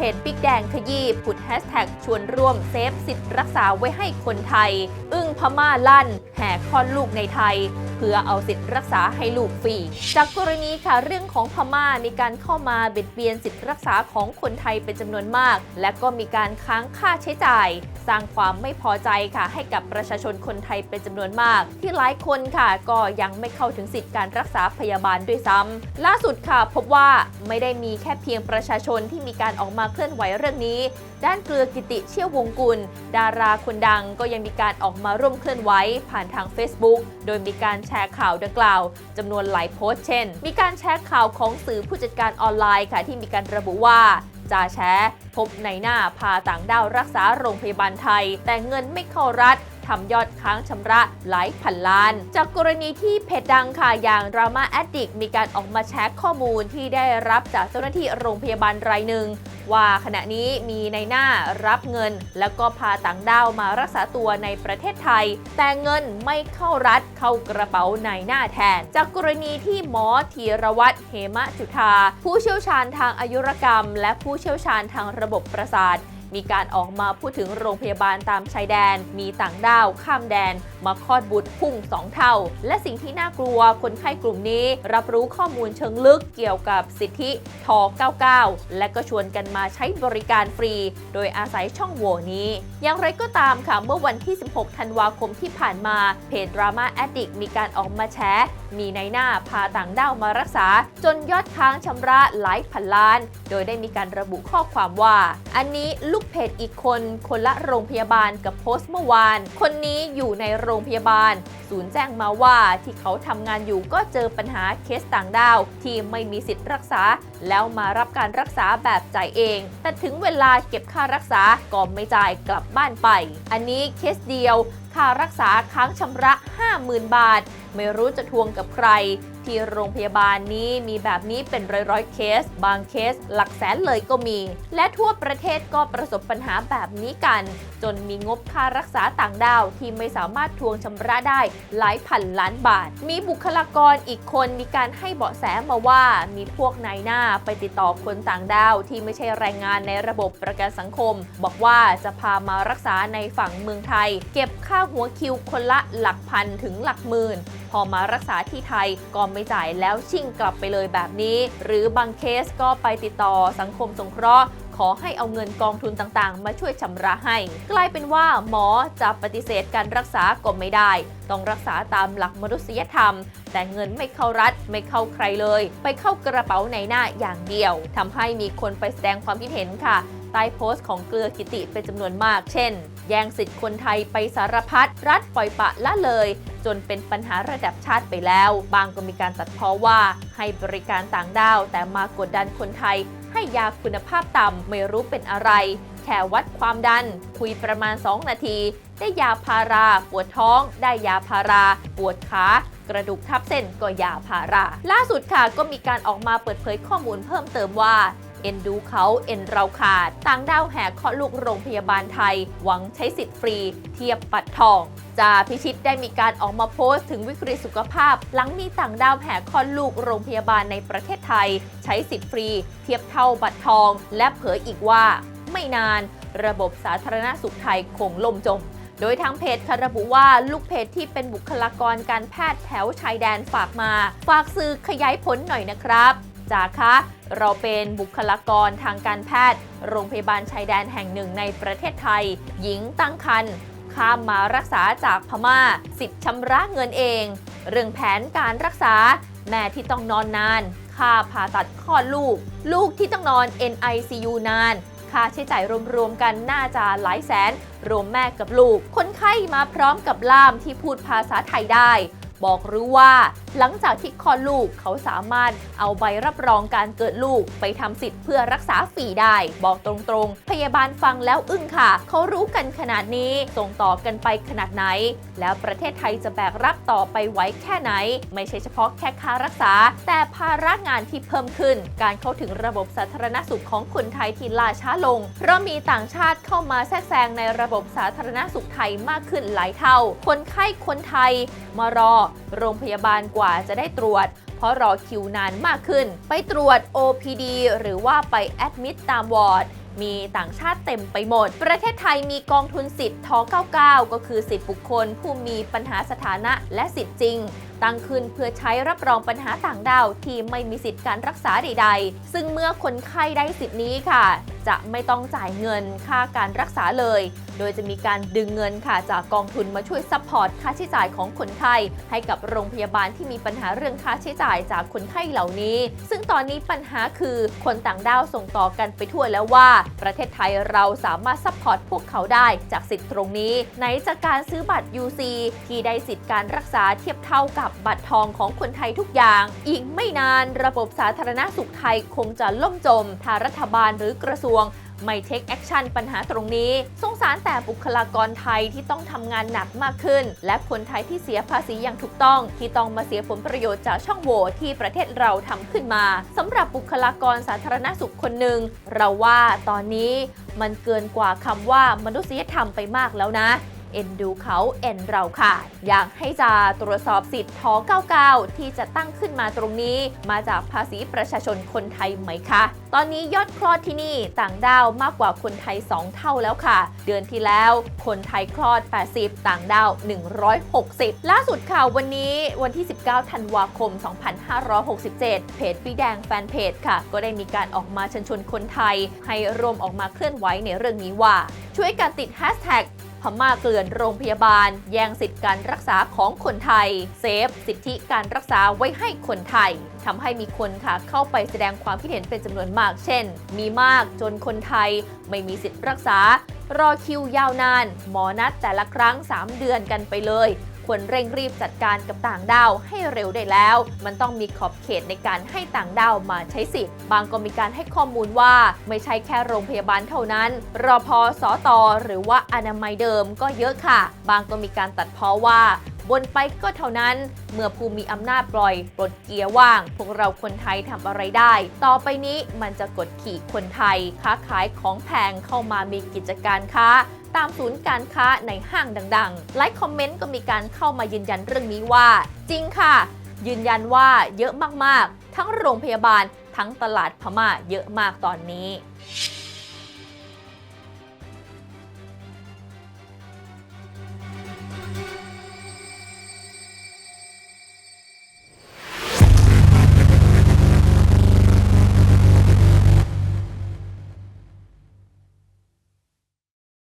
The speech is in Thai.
เพจบิ๊กแดงขยี้ผุดแฮชแท็กชวนร่วมเซฟสิทธิ์รักษาไว้ให้คนไทย อึ้งพม่าลั่น แห่คลอดลูกในไทยเพื่อเอาสิทธิ์รักษาให้ลูกฟรี จากกรณีค่ะเรื่องของพม่ามีการเข้ามาเบียดเบียนสิทธิ์รักษาของคนไทยเป็นจำนวนมาก และก็มีการค้างค่าใช้จ่าย สร้างความไม่พอใจค่ะ ให้กับประชาชนคนไทยเป็นจำนวนมาก ที่หลายคนค่ะก็ยังไม่เข้าถึงสิทธิ์การรักษาพยาบาลด้วยซ้ำล่าสุดค่ะพบว่าไม่ได้มีแค่เพียงประชาชนที่มีการออกมาเคลื่อนไหวเรื่องนี้ด้านเกลือกิติเชี่ยววงกุล ดาราคนดังก็ยังมีการออกมาร่วมเคลื่อนไหวผ่านทาง Facebook โดยมีการแชร์ข่าวดังกล่าวจำนวนหลายโพสต์เช่น มีการแชร์ข่าวของสื่อผู้จัดการออนไลน์ค่ะที่มีการระบุว่าจ่าแชพบในหน้าพาต่างด้าวรักษาโรงพยาบาลไทย แต่เงินไม่เข้ารัฐ ทำยอดค้างชำระหลายพันล้าน จากกรณีที่เพจดังค่ะอย่าง Drama Addict มีการออกมาแชร์ข้อมูลที่ได้รับจากเจ้าหน้าที่โรงพยาบาลรายหนึ่งว่าขณะนี้มีในหน้ารับเงิน แล้วก็พาต่างด้าวมารักษาตัวในประเทศไทย แต่เงินไม่เข้ารัฐเข้ากระเป๋าในหน้าแทน จากกรณีที่หมอธีรวัตรเหมะจุธาผู้เชี่ยวชาญทางอายุรกรรม และผู้เชี่ยวชาญทางระบบประสาท มีการออกมาพูดถึงโรงพยาบาลตามชายแดน มีต่างด้าว ข้ามแดน มาคลอดบุตรพุ่ง 2 เท่า และสิ่งที่น่ากลัวคนไข้กลุ่มนี้ รับรู้ข้อมูลเชิงลึกเกี่ยวกับสิทธิท99 และก็ชวนกันมาใช้บริการฟรี โดยอาศัยช่องโหว่นี้ อย่างไรก็ตามค่ะเมื่อวันที่ 16 ธันวาคมที่ผ่านมา เพจ Drama Addict มีการออกมาแชร์มีในหน้าพาต่างด้าวมารักษา จนยอดค้างชำระหลายพันล้าน โดยได้มีการระบุข้อความว่า อันนี้ลูกเพจอีกคน คนละโรงพยาบาลกับโพสต์เมื่อวาน คนนี้อยู่ในโรงพยาบาล ศูนย์แจ้งมาว่าที่เขาทำงานอยู่ก็เจอปัญหาเคสต่างด้าว ที่ไม่มีสิทธิ์รักษา แล้วมารับการรักษาแบบจ่ายเอง แต่ถึงเวลาเก็บค่ารักษาก็ไม่จ่ายกลับบ้านไป อันนี้เคสเดียวารักษาค้างชำระ 50,000 บาท ไม่รู้จะทวงกับใคร ที่โรงพยาบาลนี้มีแบบนี้เป็นร้อยๆเคส บางเคสหลักแสนเลยก็มี และทั่วประเทศก็ประสบปัญหาแบบนี้กัน จนมีงบค่ารักษาต่างดาวที่ไม่สามารถทวงชำระได้หลายพันล้านบาท มีบุคลากรอีกคนมีการให้เบาะแสมาว่ามีพวกนายหน้าไปติดต่อคนต่างดาวที่ไม่ใช่แรงงานในระบบประกันสังคม บอกว่าจะพามารักษาในฝั่งเมืองไทย เก็บค่าหัวคิวคนละหลักพันถึงหลักหมื่น พอมารักษาที่ไทยก็ไม่จ่ายแล้วชิ่งกลับไปเลยแบบนี้ หรือบางเคสก็ไปติดต่อสังคมสงเคราะห์ขอให้เอาเงินกองทุนต่างๆ มาช่วยชำระให้ กลายเป็นว่าหมอจะปฏิเสธการรักษาก็ไม่ได้ ต้องรักษาตามหลักมนุษยธรรม แต่เงินไม่เข้ารัฐไม่เข้าใครเลย ไปเข้ากระเป๋าในหน้าอย่างเดียวทำให้มีคนไปแสดงความคิดเห็นค่ะ ใต้โพสต์ของเกลือกิติเป็นจำนวนมาก เช่น แย่งสิทธิ์คนไทยไปสารพัดรัฐปล่อยปะละเลย จนเป็นปัญหาระดับชาติไปแล้ว บางก็มีการตัดพ้อว่าให้บริการต่างด้าว แต่มากดดันคนไทย ให้ยาคุณภาพต่ำไม่รู้เป็นอะไร แค่วัดความดัน คุยประมาณ 2 นาที ได้ยาพารา ปวดท้อง ได้ยาพารา ปวดขากระดูกทับเส้นก็ยาพารา ล่าสุดค่ะก็มีการออกมาเปิดเผยข้อมูลเพิ่มเติมว่า เอ็นดูเขาเอ็นเราขาด ต่างด้าวแหกเคาะลูกโรงพยาบาลไทย หวังใช้สิทธิ์ฟรี เทียบปัดทองจาพิชิตได้มีการออกมาโพสต์ถึงวิกฤตสุขภาพ หลังมีต่างด้าวแหกคลอดลูกโรงพยาบาลในประเทศไทย ใช้สิทธิ์ฟรี เทียบเท่าบัตรทอง และเผยอีกว่า ไม่นาน ระบบสาธารณสุขไทยคงล่มจม โดยทางเพจค่ะระบุว่าลูกเพจที่เป็นบุคลากรการแพทย์แถวชายแดนฝากมา ฝากสื่อขยายผลหน่อยนะครับ จ่าคะ เราเป็นบุคลากรทางการแพทย์ โรงพยาบาลชายแดนแห่งหนึ่งในประเทศไทย หญิงตั้งครรภ์ข้ามมารักษาจากพม่า สิทธิ์ชำระเงินเอง เรื่องแผนการรักษา แม่ที่ต้องนอนนาน ค่าผ่าตัดคลอดลูก ลูกที่ต้องนอน NICU นาน ค่าใช้จ่ายรวมๆกันน่าจะหลายแสน รวมแม่กับลูก คนไข้มาพร้อมกับล่ามที่พูดภาษาไทยได้ บอกรู้ว่าหลังจากที่คลอดลูกเขาสามารถเอาใบรับรองการเกิดลูกไปทำสิทธิ์เพื่อรักษาฟรีได้ บอกตรงๆ พยาบาลฟังแล้วอึ้งค่ะ เขารู้กันขนาดนี้ส่งต่อกันไปขนาดไหน แล้วประเทศไทยจะแบกรับต่อไปไว้แค่ไหน ไม่ใช่เฉพาะแค่ค่ารักษา แต่ภาระงานที่เพิ่มขึ้น การเข้าถึงระบบสาธารณสุขของคนไทยที่ล่าช้าลง เพราะมีต่างชาติเข้ามาแทรกแซงในระบบสาธารณสุขไทยมากขึ้นหลายเท่า คนไข้คนไทยมารอโรงพยาบาลกว่าจะได้ตรวจ เพราะรอคิวนานมากขึ้น ไปตรวจ OPD หรือว่าไปแอดมิดตามวอร์ดมีต่างชาติเต็มไปหมด ประเทศไทยมีกองทุนสิทธิ์ท99 ก็คือสิทธิบุคคล ผู้มีปัญหาสถานะและสิทธิ์จริง ตั้งขึ้นเพื่อใช้รับรองปัญหาต่างดาวที่ไม่มีสิทธิการรักษาใดๆ ซึ่งเมื่อคนไข้ได้สิทธินี้ค่ะ จะไม่ต้องจ่ายเงินค่าการรักษาเลย โดยจะมีการดึงเงินค่ะจากกองทุนมาช่วยซัพพอร์ตค่าใช้จ่ายของคนไข้ให้กับโรงพยาบาลที่มีปัญหาเรื่องค่าใช้จ่ายจากคนไข้เหล่านี้ ซึ่งตอนนี้ปัญหาคือคนต่างด้าวส่งต่อกันไปทั่วแล้วว่า ประเทศไทยเราสามารถซัพพอร์ตพวกเขาได้จากสิทธิ์ตรงนี้ ไหนจากการซื้อบัตร UC ที่ได้สิทธิการรักษาเทียบเท่ากับบัตรทองของคนไทยทุกอย่าง อีกไม่นานระบบสาธารณสุขไทยคงจะล่มจมถ้ารัฐบาลหรือกระทรวงไม่เทคแอคชั่นปัญหาตรงนี้ สงสารแต่บุคลากรไทยที่ต้องทำงานหนักมากขึ้น และคนไทยที่เสียภาษีอย่างถูกต้อง ที่ต้องมาเสียผลประโยชน์จากช่องโหว่ที่ประเทศเราทำขึ้นมาสำหรับบุคลากรสาธารณสุขคนหนึ่งเราว่าตอนนี้มันเกินกว่าคำว่ามนุษยธรรมไปมากแล้วนะ เอ็นดูเขาเอ็นเราค่ะ อยากให้จะตรวจสอบสิทธิ์ท99 ที่จะตั้งขึ้นมาตรงนี้ มาจากภาษีประชาชนคนไทยไหมคะ ตอนนี้ยอดคลอดที่นี่ต่างด้าวมากกว่าคนไทย 2 เท่าแล้วค่ะ เดือนที่แล้วคนไทยคลอด 80 ต่างด้าว 160 ล่าสุดค่ะวันนี้วันที่ 19 ธันวาคม 2567 เพจพี่แดงแฟนเพจค่ะ ก็ได้มีการออกมาเชิญชวนคนไทย ให้ร่วมออกมาเคลื่อนไหวในเรื่องนี้ว่า ช่วยกันติดแฮชแท็ก พม่าเกลื่อนโรงพยาบาล แย่งสิทธิการรักษาของคนไทย เซฟ สิทธิการรักษาไว้ให้คนไทยทำให้มีคนค่ะเข้าไปแสดงความคิดเห็นเป็นจำนวนมาก เช่น มีมากจนคนไทยไม่มีสิทธิรักษา รอคิวยาวนาน หมอนัดแต่ละครั้ง 3 เดือนกันไปเลย ควรเร่งรีบจัดการกับต่างด้าวให้เร็วได้แล้ว มันต้องมีขอบเขตในการให้ต่างด้าวมาใช้สิทธิ์ บางก็มีการให้ข้อมูลว่าไม่ใช่แค่โรงพยาบาลเท่านั้นรอพอสอตอหรือว่าอนามัยเดิมก็เยอะค่ะ บางก็มีการตัดเพาะว่า บนไปก็เท่านั้น เมื่อผู้มีอำนาจปล่อยปลดเกียร์ว่าง พวกเราคนไทยทำอะไรได้ ต่อไปนี้มันจะกดขี่คนไทย ค้าขายของแพงเข้ามามีกิจการค้าตามศูนย์การค้าในห้างดังๆ ไลค์คอมเมนต์ก็มีการเข้ามายืนยันเรื่องนี้ว่า จริงค่ะ ยืนยันว่าเยอะมากๆ ทั้งโรงพยาบาลทั้งตลาดพม่าเยอะมากตอนนี้